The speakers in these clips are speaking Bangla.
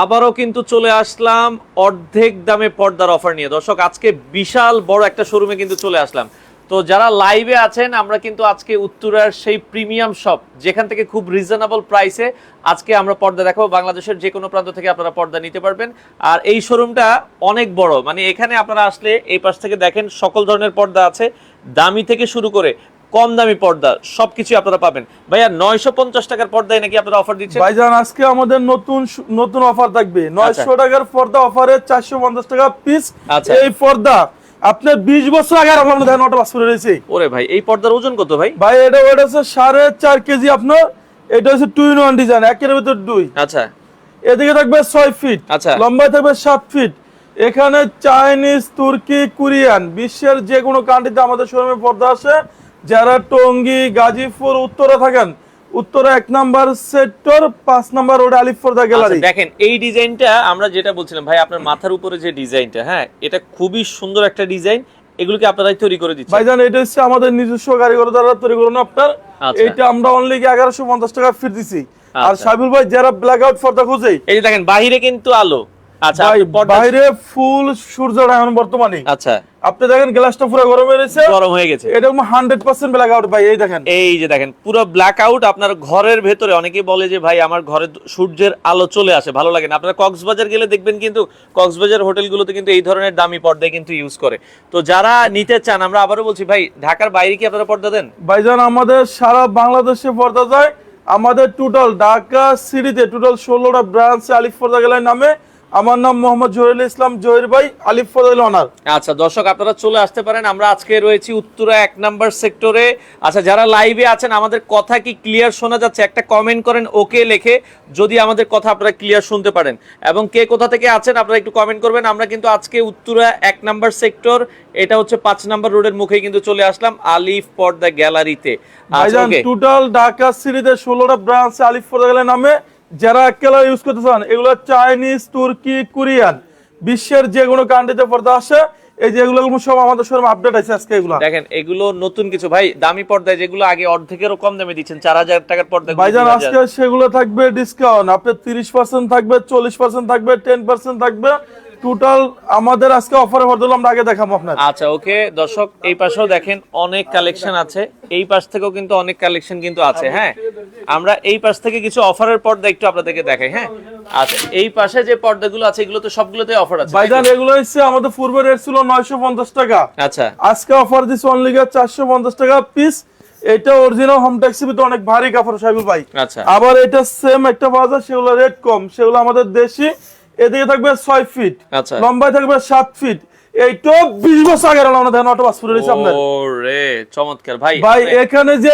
আবারও কিন্তু চলে আসলাম অর্ধেক দামে পর্দার অফার নিয়ে। দর্শক, আজকে বিশাল বড় একটা শোরুমে কিন্তু চলে আসলাম। তো যারা লাইভে আছেন, আমরা কিন্তু আজকে উত্তরার সেই প্রিমিয়াম শপ যেখান থেকে খুব রিজনেবল প্রাইসে আজকে আমরা পর্দা দেখাবো। বাংলাদেশের যে কোনো প্রান্ত থেকে আপনারা পর্দা নিতে পারবেন। আর এই শোরুমটা অনেক বড়। মানে এখানে আপনারা আসলে এই পাশ থেকে দেখেন সকল ধরনের পর্দা আছে। দামি থেকে শুরু করে কম দামি পর্দা সবকিছু আপনারা পাবেন। ভাইয়া নয়শো পঞ্চাশ টাকার পর্দায় নাকি আপনারা অফার দিচ্ছেন? ভাইজান আজকে আমাদের নতুন নতুন অফার থাকবে। নয়শো টাকার পর্দা অফারে চারশো পঞ্চাশ টাকা পিস আচ্ছা। এই পর্দা আপনার বিশ বছর আগে আমার মধ্যে নটা বাস করে রয়েছে। ওরে ভাই এই পর্দার ওজন কত ভাই? ভাই এটা ওটা হচ্ছে সাড়ে চার কেজি আপনার এটা হচ্ছে টু ইন ওয়ান ডিজাইন একের ভিতর দুই। আচ্ছা। এদিকে থাকবে ছয় ফিট আচ্ছা। লম্বায় থাকবে সাত ফিট এখানে চাইনিজ তুর্কি কোরিয়ান বিশ্বের যে কোনো কান্ট্রিতে আমাদের শোরুমে পর্দা আছে যারা টঙ্গী গাজীপুর উত্তরে থাকেন উত্তরে এক নাম্বার সেক্টর পাঁচ নাম্বার রোড আলিফ পর্দা গ্যালারি। আচ্ছা, দেখেন এই ডিজাইনটা আমরা যেটা বলছিলাম ভাই আপনার মাথার উপরে যে ডিজাইনটা হ্যাঁ এটা খুবই সুন্দর একটা ডিজাইন এগুলোকে আপনারাই তৈরি করে দিচ্ছেন। ভাইজান এটা হচ্ছে আমাদের নিজস্ব কারিগর দ্বারা তৈরি করুন আপনার আচ্ছা। এটা আমরা অনলি এগারোশো পঞ্চাশ টাকা ফিট দিছি। আর আচ্ছা। সাইবুল ভাই যারা ব্ল্যাক আউট পর্দা খুঁজে এই যে দেখেন বাহিরে কিন্তু আলো। আচ্ছা বাইরে ফুল সূর্য এখন বর্তমানে। আচ্ছা। আপনি দেখেন গ্লাসটা পুরো গরম হয়ে গেছে। গরম হয়ে গেছে। এটা হান্ড্রেড পার্সেন্ট ব্ল্যাক আউট ভাই এই দেখেন। এই যে দেখেন পুরো ব্ল্যাক আউট আপনার ঘরের ভেতরে। অনেকেই বলে যে ভাই আমার ঘরে সূর্যের আলো চলে আসে ভালো লাগে না। আপনারা কক্সবাজার গেলে দেখবেন কিন্তু কক্সবাজার হোটেলগুলোতে কিন্তু এই ধরনের দামি পর্দায় কিন্তু ইউজ করে। তো যারা নিতে চান আমরা আবারও বলছি ভাই ঢাকার বাইরে কি আপনারা পর্দা দেন? ভাইজান আমাদের সারা বাংলাদেশে পর্দা যায়। আমাদের টোটাল ঢাকা সিটিতে টোটাল ষোলোটা ব্রাঞ্চ আলিফ পর্দা গেলার নামে আমার নাম মোহাম্মদ জহিরুল ইসলাম। জহির ভাই আলিফ পর্দা অনার আচ্ছা দর্শক আপনারা চলে আসতে পারেন। আমরা আজকে রয়েছি উত্তরা এক নাম্বার সেক্টরে। আচ্ছা যারা লাইভে আছেন আমাদের কথা কি ক্লিয়ার শোনা যাচ্ছে? একটা কমেন্ট করেন ওকে লেখে। যদি আমাদের কথা আপনারা ক্লিয়ার শুনতে পারেন। এবং কে কোথা থেকে আছেন আপনারা একটু কমেন্ট করবেন। আমরা কিন্তু আজকে উত্তরা এক নাম্বার সেক্টর। এটা হচ্ছে পাঁচ নাম্বার রোডের মুখেই কিন্তু চলে আসলাম আলিফ পর্দা গ্যালারিতে। আচ্ছা টোটাল ঢাকা সিটিতে ষোলোটা ব্রাঞ্চ আলিফ পর্দা গেলার নামে। যারা একলা ইউজ করতে চান এগুলো চাইনিজ তুর্কি কোরিয়ান বিশ্বের যে কোনো কান্ট্রিতে পর্দা আসে। এই যে এগুলো সব আমাদের শোরুমে আপডেট আছে আজকে এগুলো। দেখেন এগুলো নতুন কিছু। ভাই দামি পর্দায় যেগুলো আগে অর্ধেকেরও কম দামে দিচ্ছেন চার হাজার টাকার পর্দা ভাইজান আজকে সেগুলো থাকবে ডিসকাউন্ট আপনার তিরিশ পার্সেন্ট থাকবে চল্লিশ পার্সেন্ট থাকবে টেন পার্সেন্ট থাকবে। টোটাল আমাদের আজকে অফারে ভরদুল আমরা আগে দেখাবো আপনার। আচ্ছা ওকে দর্শক এই পাশেও দেখেন অনেক কালেকশন আছে। এই পাশ থেকেও কিন্তু অনেক কালেকশন কিন্তু আছে হ্যাঁ? আমরা এই পাশ থেকে কিছু অফারের পর্দা একটু আপনাদেরকে দেখাই হ্যাঁ? আচ্ছা এই পাশে যে পর্দাগুলো আছে এগুলো তো সবগুলোতে অফার আছে ভাইজান এগুলো হচ্ছে আমাদের পূর্বে রেট ছিল নয়শো পঞ্চাশ টাকা। আচ্ছা। আজকে অফার দিচ্ছে অনলি চারশো পঞ্চাশ টাকা পিস এটা অরিজিনাল হোম ট্যাক্সি তো অনেক ভারী কাপড় সাহেবুল ভাই। আচ্ছা। আবার এটা সেম একটা বাজার সেগুলো রেট কম। সেগুলো আমাদের দেশি। এদিকে থাকবে ছয় ফিট আচ্ছা। লম্বায় থাকবে সাত ফিট। এইটা বিশ বছর আগে আমরা দেখেন অটো বাস করে আপনার। ওরে চমৎকার। ভাই ভাই এখানে যে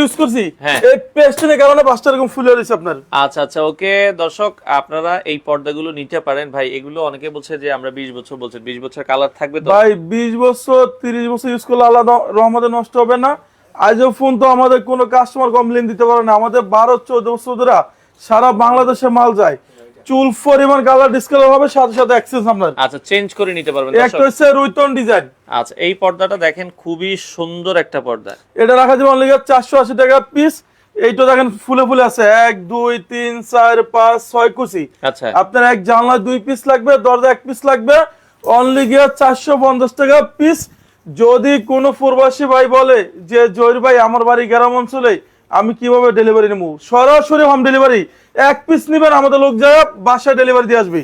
ইউজ করছি হ্যাঁ। এই পেস্টিনের কারণে পাঁচটা এরকম ফুলে রয়েছে আপনার। আচ্ছা আচ্ছা ওকে। দর্শক আপনারা এই পর্দাগুলো নিতে পারেন। ভাই এগুলো অনেকে বলছে যে আমরা বিশ বছর বলছি বিশ বছর কালার থাকবে তো? ভাই বিশ বছর তিরিশ বছর ইউজ করলে আলাদা রহমতে নষ্ট হবে না। আজও ফোন তো আমাদের কোনো কাস্টমার কমপ্লেন দিতে পারে না। আমাদের বারো চোদ্দ বছর ধরে সারা বাংলাদেশে মাল যায়। চুল পরিমাণ কালার ডিসকালার হবে সাথে সাথে অ্যাক্সেস আপনার। আচ্ছা চেঞ্জ করে নিতে পারবেন একটা হচ্ছে রুইতন ডিজাইন আচ্ছা এই পর্দাটা দেখেন খুবই সুন্দর একটা পর্দা। এটা রাখা যাবে অনলি চারশো আশি টাকা পিস এইটা দেখেন ফুলে ফুলে আছে। এক দুই তিন চার পাঁচ ছয় কুচি। আচ্ছা। আপনার এক জানলা দুই পিস লাগবে দরজা এক পিস লাগবে। অনলি গিয়ে চারশো পঞ্চাশ টাকা পিস যদি কোনো প্রবাসী ভাই বলে যে জহির ভাই আমার বাড়ি গ্রাম অঞ্চলে আমি কীভাবে ডেলিভারি নেব? সরাসরি হোম ডেলিভারি এক পিস নিবেন আমাদের লোক যায় বাসায় ডেলিভারি দিয়ে আসবে।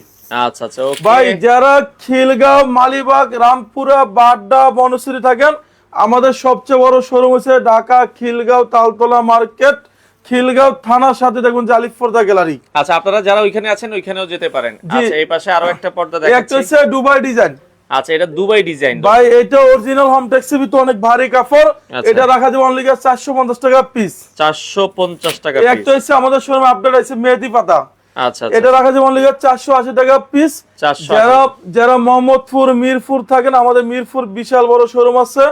আচ্ছা আচ্ছা ভাই যারা খিলগাঁও মালিবাগ রামপুরা বাড্ডা বনশ্রী থাকেন আমাদের সবচেয়ে বড় শোরুম হচ্ছে ঢাকা খিলগাঁও তালতলা মার্কেট খিলগাঁও থানার সাথে দেখুন জালিফপর্দা গ্যালারি। আচ্ছা আপনারা যারা ওইখানে আছেন ওইখানেও যেতে পারেন। আচ্ছা এই পাশে আরও একটা পর্দা একটা দেখাচ্ছি। হচ্ছে দুবাই ডিজাইন আচ্ছা এটা দুবাই ডিজাইন ভাই এটা অরিজিনাল হোম ট্যাক্সি তো অনেক ভারী কাপড়। আচ্ছা। এটা রাখা যাবে অনলি চারশো পঞ্চাশ টাকা পিস চারশো পঞ্চাশ টাকা একটা হচ্ছে আমাদের শোরুমে আপডেট আছে মেহেদি পাতা। আচ্ছা এটা রাখা যাবে অনলি চারশো আশি টাকা পিস 480 যারা যারা মোহাম্মদপুর মিরপুর থাকেন আমাদের মিরপুর বিশাল বড় শোরুম আছে।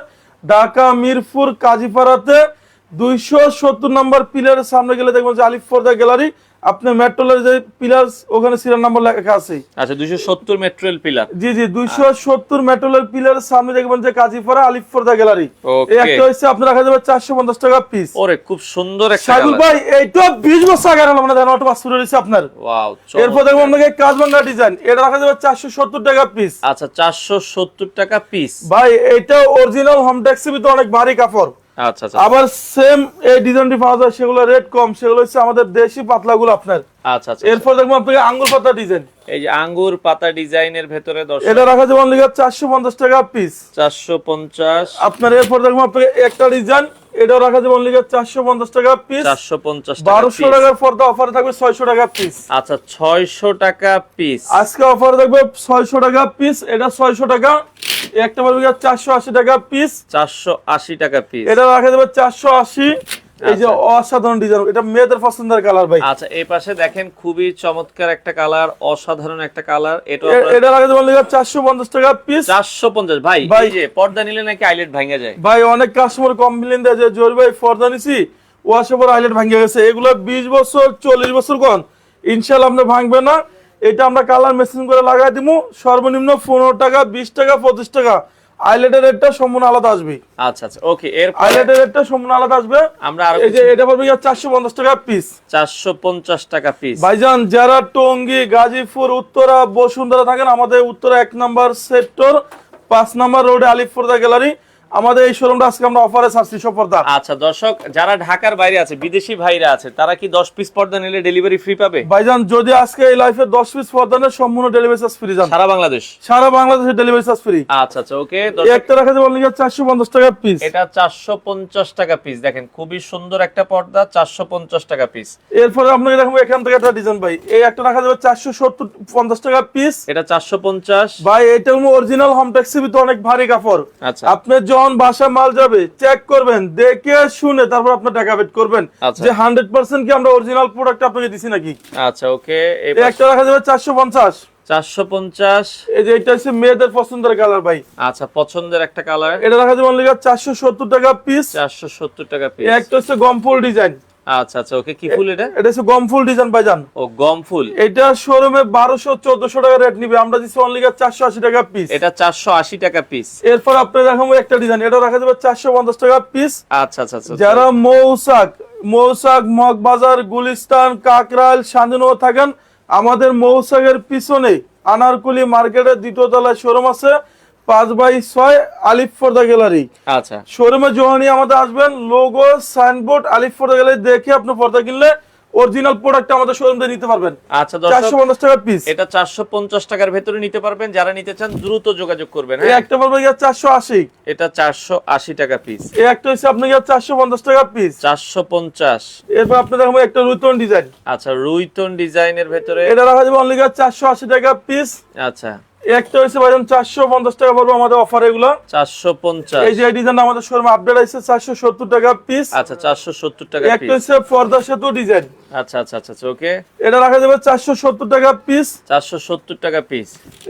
ঢাকা মিরপুর কাজীপাড়াতে দুইশো সত্তর নম্বর পিলারের সামনে গেলে দেখবেন যে আলিফ ফোর্দা গ্যালারি আপনার মেট্রোলের যে পিলার ওখানে সিরিয়াল নাম্বার লেখা আছে। আচ্ছা দুইশো সত্তর মেট্রোয়েল পিলার জি জি দুইশো সত্তর মেট্রোলের পিলারের সামনে দেখবেন যে কাজীপাড়া গ্যালারি। এই একটা হচ্ছে আপনার রাখা যাবে চারশো পঞ্চাশ টাকা পিস ওরে খুব সুন্দর একটা সাইদুল ভাই এইটা বিশ বছর আগে আনলাম মানে দেখেন অটো পাস শুরু হয়েছে আপনার। ওয়াও এরপর দেখব আপনাকে কাজবাঙ্গা ডিজাইন এটা রাখা যাবে চারশো সত্তর টাকা পিস আচ্ছা চারশো সত্তর টাকা পিস ভাই এটা অরিজিনাল হোম ট্যাক্সি ভিতরে অনেক ভারী কাপড়। আচ্ছা আচ্ছা। আবার সেম এই ডিজাইনটি পাওয়া যায় সেগুলো রেট কম সেগুলো হচ্ছে আমাদের দেশি পাতলাগুলো আপনার। আচ্ছা আচ্ছা এরপর দেখব আপনাকে আঙ্গুর পাতা ডিজাইন এই যে আঙ্গুর পাতা ডিজাইনের ভেতরে এটা রাখা যাবে অনলি চারশো পঞ্চাশ টাকা পিস চারশো পঞ্চাশ। আপনার এরপর দেখব আপনাকে একটা ডিজাইন এটা রাখা যাবে অনলি চারশো পঞ্চাশ টাকা পিস চারশো পঞ্চাশ বারোশো টাকার পর্দা অফার থাকবে ছয়শো টাকা পিস আচ্ছা ছয়শো টাকা পিস আজকে অফার থাকবে ছয়শো টাকা পিস এটা ছয়শো টাকা। একটা পারবে চারশো আশি টাকা পিস চারশো আশি টাকা পিস এটা রাখা যাবে চারশো আশি। এই যে অসাধারণ ডিজাইন এটা মেয়েদের পছন্দের কালার ভাই। আচ্ছা এই পাশে দেখেন খুবই চমৎকার একটা কালার অসাধারণ একটা কালার এটা এটা রাখা যাবে চারশো পঞ্চাশ টাকা পিস চারশো পঞ্চাশ। ভাই ভাই। এই যে পর্দা নিলে নাকি আইলেট ভাঙা যায়? ভাই অনেক কাস্টমার কমপ্লেন দেয় যে জোর ভাই ফর্দা নিছি ওয়াশে পর হাইলাইট ভাঙে গেছে। এগুলো বিশ বছর চল্লিশ বছর কোন। ইনশাল্লাহ আপনার ভাঙবে না। এটা আমরা কালার মেশিন করে লাগাই দিব সর্বনিম্ন পনেরো টাকা বিশ টাকা পঁচিশ টাকা। আইলেটের রেটটা সম্পূর্ণ আলাদা আসবে। আচ্ছা আচ্ছা ওকে এর আইলেটের রেটটা সম্পূর্ণ আলাদা আসবে। আমরা আর এই যে এটা পড়বে চারশো পঞ্চাশ টাকা পিস চারশো পঞ্চাশ টাকা পিস ভাইজান যারা টঙ্গী গাজীপুর উত্তরা বসুন্ধরা থাকেন আমাদের উত্তরা এক নাম্বার সেক্টর পাঁচ নাম্বার রোডে আলিফপুরদা গ্যালারি আমাদের এই শোরুমটা আজকে আমরা অফারে ছাড়ছি সব পর্দা আচ্ছা দর্শক যারা ঢাকার বাইরে আছে বিদেশি ভাইরা আছে তারা কি দশ পিস পর্দা নিলে ডেলিভারি ফ্রি পাবে? ভাইজান যদি আজকে এই লাইফে দশ পিস পর্দানের সম্পূর্ণ ডেলিভারি চার্জ ফ্রি যান সারা বাংলাদেশ? সারা বাংলাদেশে ডেলিভারি চার্জ ফ্রি আচ্ছা আচ্ছা ওকে একটা রাখা যাবে অনলি চারশো পঞ্চাশ টাকা পিস এটা চারশো পঞ্চাশ টাকা পিস দেখেন খুবই সুন্দর একটা পর্দা চারশো পঞ্চাশ টাকা পিস এরপরে আপনাকে দেখাবো এখান থেকে একটা ডিজাইন ভাই। এই একটা রাখা যাবে চারশো সত্তর পঞ্চাশ টাকা পিস এটা চারশো পঞ্চাশ। ভাই এটা অরিজিনাল হোম ট্যাক্সি ভিতরে অনেক ভারী কাপড়। আচ্ছা। আপনি যখন বাসা মাল যাবে চেক করবেন দেখে শুনে তারপর আপনার টাকা বেট করবেন। আচ্ছা। যে হান্ড্রেড পার্সেন্ট কি আমরা অরিজিনাল প্রোডাক্ট আপনাকে দিছি নাকি? আচ্ছা ওকে একটা রাখা যাবে চারশো পঞ্চাশ। চারশো পঞ্চাশ। এই যে এটা হচ্ছে মেয়েদের পছন্দের কালার ভাই। আচ্ছা পছন্দের একটা কালার এটা রাখা যাবে চারশো সত্তর টাকা পিস চারশো সত্তর টাকা পিস একটা হচ্ছে গমফুল ডিজাইন আচ্ছা আচ্ছা ওকে কি ফুল এটা? এটা হচ্ছে গমফুল ডিজাইন ভাইজান। ও গম ফুল। এটা শোরুমে বারোশো চোদ্দশো টাকা রেট নিবে। আমরা দিচ্ছি অনলি চারশো আশি টাকা পিস এটা চারশো আশি টাকা পিস এরপর আপনি দেখাবো একটা ডিজাইন এটা রাখা যাবে চারশো পঞ্চাশ টাকা পিস আচ্ছা আচ্ছা আচ্ছা যারা মৌসাক মৌসাক মগবাজার গুলিস্তান কাকরাইল শান্তিনগর থাকেন আমাদের মৌসাকের পিছনে আনারকুলি মার্কেটের দ্বিতীয় তলায় শোরুম আছে। পাঁচ বাই ছয় আলিফ ফর্দা গ্যালারি আচ্ছা। শোরুমে যখনই আমাদের আসবেন লোগো সাইনবোর্ড আলিফ ফর্দা গ্যালারি দেখে আপনি পর্দা কিনলে অরিজিনাল প্রোডাক্ট আমাদের শোরুম থেকে নিতে পারবেন। আচ্ছা চারশো দর্শক পঞ্চাশ টাকা পিস এটা চারশো পঞ্চাশ টাকার ভেতরে নিতে পারবেন। যারা নিতে চান দ্রুত যোগাযোগ করবেন এই হ্যাঁ একটা পড়বে চারশো আশি। এটা চারশো আশি টাকা পিস এই একটা হচ্ছে আপনাকে চারশো পঞ্চাশ টাকা পিস চারশো পঞ্চাশ। এরপর আপনি দেখাবো একটা রুতন ডিজাইন আচ্ছা রুইতন ডিজাইনের ভেতরে এটা রাখা যাবে অনলি চারশো আশি টাকা পিস আচ্ছা। একটা হচ্ছে চারশো পঞ্চাশ টাকা পড়বে আমাদের অফার এগুলো। চারশো পঞ্চাশ। এই যে ডিজাইন আমাদের শোরুমে আপডেট আছে চারশো সত্তর টাকা পিস আচ্ছা চারশো সত্তর টাকা একটা হচ্ছে পর্দা সেতু ডিজাইন আচ্ছা আচ্ছা আচ্ছা ওকে। এটা রাখা যাবে চারশো সত্তর টাকা পিস চারশো সত্তর টাকা পিস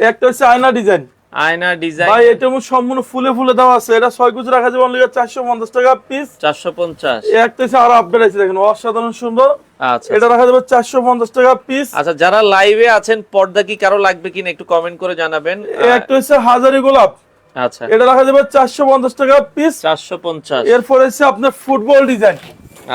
একটা হচ্ছে আয়না ডিজাইন আয়না ডিজাইন। ভাই এটা সম্পূর্ণ ফুলে ফুলে দেওয়া আছে। এটা ছয় কুচি রাখা যাবে অনলি চারশো পঞ্চাশ টাকা পিস চারশো পঞ্চাশ। একটা হচ্ছে আরও আপডেট আছে দেখেন অসাধারণ সুন্দর। আচ্ছা এটা রাখা যাবে চারশো পঞ্চাশ টাকা পিস আচ্ছা যারা লাইভে আছেন পর্দা কি কারও লাগবে কিনা একটু কমেন্ট করে জানাবেন। একটা হচ্ছে হাজারি গোলাপ। আচ্ছা। এটা রাখা যাবে চারশো পঞ্চাশ টাকা পিস চারশো পঞ্চাশ। এরপর হচ্ছে আপনার ফুটবল ডিজাইন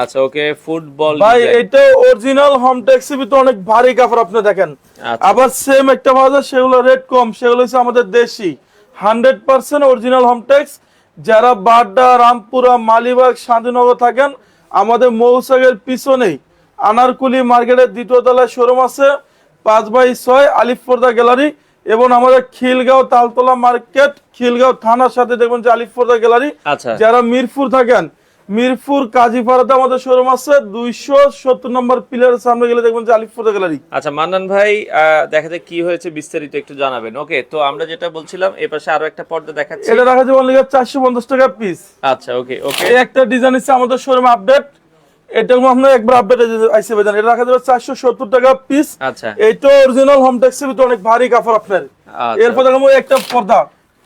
আচ্ছা ওকে ফুটবল ভাই এটা অরিজিনাল হোম ট্যাক্সি ভিতরে অনেক ভারী কাপড় আপনি দেখেন। আচ্ছা। আবার সেম একটা পাওয়া যায় সেগুলো রেট কম সেগুলো হচ্ছে আমাদের দেশি। Hundred percent original home tax যারা বাড্ডা রামপুরা মালিবাগ শান্তিনগর থাকেন আমাদের মৌসাগের পিছনেই আনারকুলি মার্কেটের দ্বিতীয় তলায় শোরুম আছে পাঁচ বাই ছয় আলিফপর্দা গ্যালারি এবং আমাদের খিলগাঁও তালতলা মার্কেট খিলগাঁও থানার সাথে দেখবেন যে আলিফপর্দা গ্যালারি। আচ্ছা। যারা মিরপুর থাকেন মিরপুর কাজীপাড়াতে আমাদের শোরুম আছে দুইশো সত্তর নম্বর পিলার সামনে গেলে দেখবেন যে আলিফপুর গ্যালারি আচ্ছা মান্নান ভাই দেখা যায় কি হয়েছে বিস্তারিত একটু জানাবেন। ওকে তো আমরা যেটা বলছিলাম এ পাশে আরও একটা পর্দা দেখাচ্ছি। এটা রাখা যাবে অনলি চারশো পঞ্চাশ টাকা পিস আচ্ছা ওকে ওকে একটা ডিজাইন হচ্ছে আমাদের শোরুম আপডেট এটা আপনার একবার আপডেট আইসে বেজান এটা রাখা যাবে চারশো সত্তর টাকা পিস আচ্ছা। এইটা অরিজিনাল হোম ট্যাক্সির ভিতরে অনেক ভারী কাপড় আপনার। আচ্ছা। এরপর দেখাবো একটা পর্দা।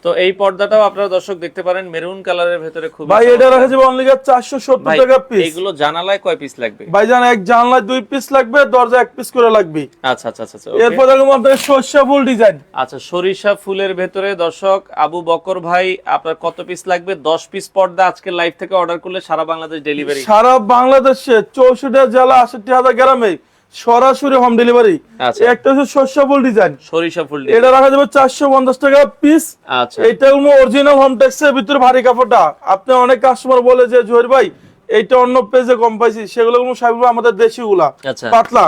তো এই পর্দাটাও আপনারা দর্শক দেখতে পারেন মেরুন কালারের ভেতরে খুব ভাই এটা রাখা যাবে অনলি চারশো সত্তর ভাই টাকা পিস এগুলো জানালায় কয় পিস লাগবে? ভাইজান এক জানলায় দুই পিস লাগবে দরজা এক পিস করে লাগবে। আচ্ছা আচ্ছা আচ্ছা আচ্ছা। এরপর দেখো আপনাকে সর্ষা ফুল ডিজাইন আচ্ছা সরিষা ফুলের ভেতরে দর্শক আবু বকর ভাই আপনার কত পিস লাগবে? দশ পিস পর্দা আজকে লাইভ থেকে অর্ডার করলে সারা বাংলাদেশ ডেলিভারি সারা বাংলাদেশে চৌষট্টি জেলা আষট্টি হাজার গ্রামে সরাসরি হোম ডেলিভারি আচ্ছা। একটা হচ্ছে সরিষা ফুল ডিজাইন সরিষা ফুল এটা রাখা যাবে চারশো পঞ্চাশ টাকা পিস আচ্ছা। এটা হলো অরিজিনাল হোম ট্যাক্সের ভিতরে ভারী কাপড়টা। আপনি অনেক কাস্টমার বলে যে জহির ভাই এইটা অন্য পেজে কম পাইছি। সেগুলো কোনো সাহেব আমাদের দেশি গুলা আচ্ছা। পাতলা।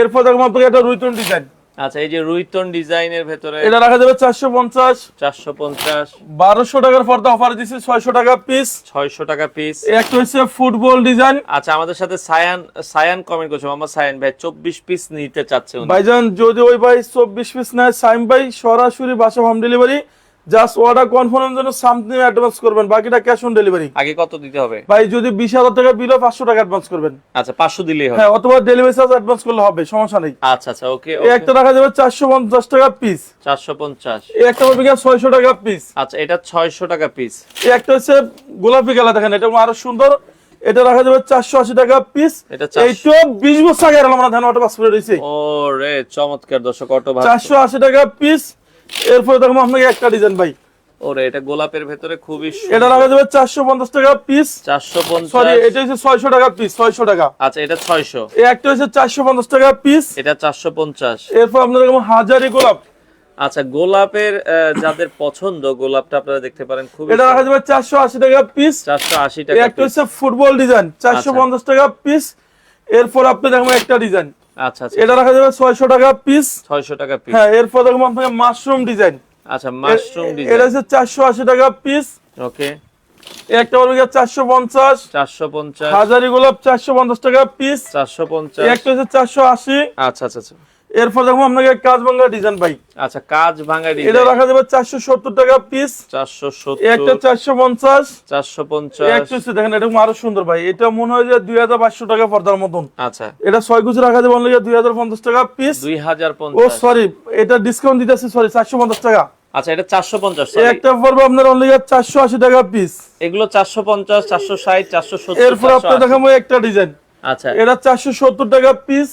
এরপর দেখো আপনাকে একটা রুইতন ডিজাইন আচ্ছা এই যে রুইতন ডিজাইনের ভেতরে এটা রাখা যাবে চারশো পঞ্চাশ। চারশো পঞ্চাশ। বারোশো টাকার পর্দা অফার দিচ্ছে ছয়শো টাকা পিস ছয়শো টাকা পিস একটা হচ্ছে ফুটবল ডিজাইন আচ্ছা আমাদের সাথে সায়ান সায়ান কমেন্ট করছে মোহাম্মদ সায়ান ভাই চব্বিশ পিস নিতে চাচ্ছে উনি। ভাইজান যদি ওই ভাই চব্বিশ পিস না সাইম ভাই সরাসরি বাসা হোম ডেলিভারি জাস্ট অর্ডার কনফার্মের জন্য সামথিং অ্যাডভান্স করবেন বাকিটা ক্যাশ অন ডেলিভারি আগে কত দিতে হবে? ভাই যদি বিশ হাজার টাকা বিল পাঁচশো টাকা অ্যাডভান্স করবেন। আচ্ছা পাঁচশো দিলেই হবে। হ্যাঁ অথবা ডেলিভারি চার্জ অ্যাডভান্স করলে হবে সমস্যা নেই। আচ্ছা আচ্ছা ওকে একটা টাকা পিস এই একটা হবে ছয়শো টাকা পিস আচ্ছা এটা ছয়শো টাকা পিস এই একটা হচ্ছে গোলাপি কালার দেখেন এটা আরও সুন্দর। এটা রাখা যাবে চারশো আশি টাকা পিস এইটা বিশ বছর আগে আমরা ধান অটো পাস করে ও রে চমৎকার দর্শক অটো চারশো আশি টাকা পিস এরপরে দেখো আপনাকে একটা ডিজাইন ভাই। ওরে এটা গোলাপের ভেতরে খুবই এটা রাখা যাবে চারশো পঞ্চাশ টাকা পিস চারশো সরি এটা হচ্ছে ছয়শো টাকা পিস ছয়শো টাকা। আচ্ছা এটা ছয়শো। এই একটা হচ্ছে চারশো পঞ্চাশ টাকা পিস এটা চারশো পঞ্চাশ। এরপর আপনার দেখো হাজারি গোলাপ। আচ্ছা গোলাপের যাদের পছন্দ গোলাপটা আপনারা দেখতে পারেন খুব এটা রাখা যাবে চারশো আশি টাকা পিস চারশো আশি এই টাকা একটা হচ্ছে ফুটবল ডিজাইন চারশো পঞ্চাশ টাকা পিস এরপর আপনি দেখো একটা ডিজাইন আচ্ছা আচ্ছা। এটা রাখা যাবে ছয়শো টাকা পিস ছয়শো টাকা পিস হ্যাঁ এরপর আপনাকে মাশরুম ডিজাইন আচ্ছা মাশরুম এটা হচ্ছে চারশো আশি টাকা পিস ওকে একটা বলবে চারশো পঞ্চাশ। চারশো পঞ্চাশ। হাজারি গোলাপ চারশো পঞ্চাশ টাকা পিস চারশো পঞ্চাশ। একটা হচ্ছে চারশো আশি। আচ্ছা আচ্ছা আচ্ছা। এরপর দেখো আপনাকে কাজ বাংলা ডিজাইন ভাই। আচ্ছা কাজ ভাঙা এটা ডিজাইন রাখা যাবে চারশো সত্তর টাকা পিস চারশো একটা হচ্ছে দেখেন এটা আরও সুন্দর ভাই। এটা মনে হয় যে দুই হাজার পাঁচশো টাকা পর্দার মতন। আচ্ছা। এটা ছয় কুচি রাখা যাবে অনলি টাকা পিস দুই হাজার ও সরি এটা ডিসকাউন্ট দিতেছে সরি চারশো পঞ্চাশ টাকা। আচ্ছা এটা চারশো পঞ্চাশ এই একটা পড়বে আপনার অনলি চারশো আশি টাকা পিস এগুলো চারশো পঞ্চাশ চারশো ষাট চারশো সত্তর এরপর আপনার দেখাবো একটা ডিজাইন আচ্ছা। এটা চারশো সত্তর টাকা পিস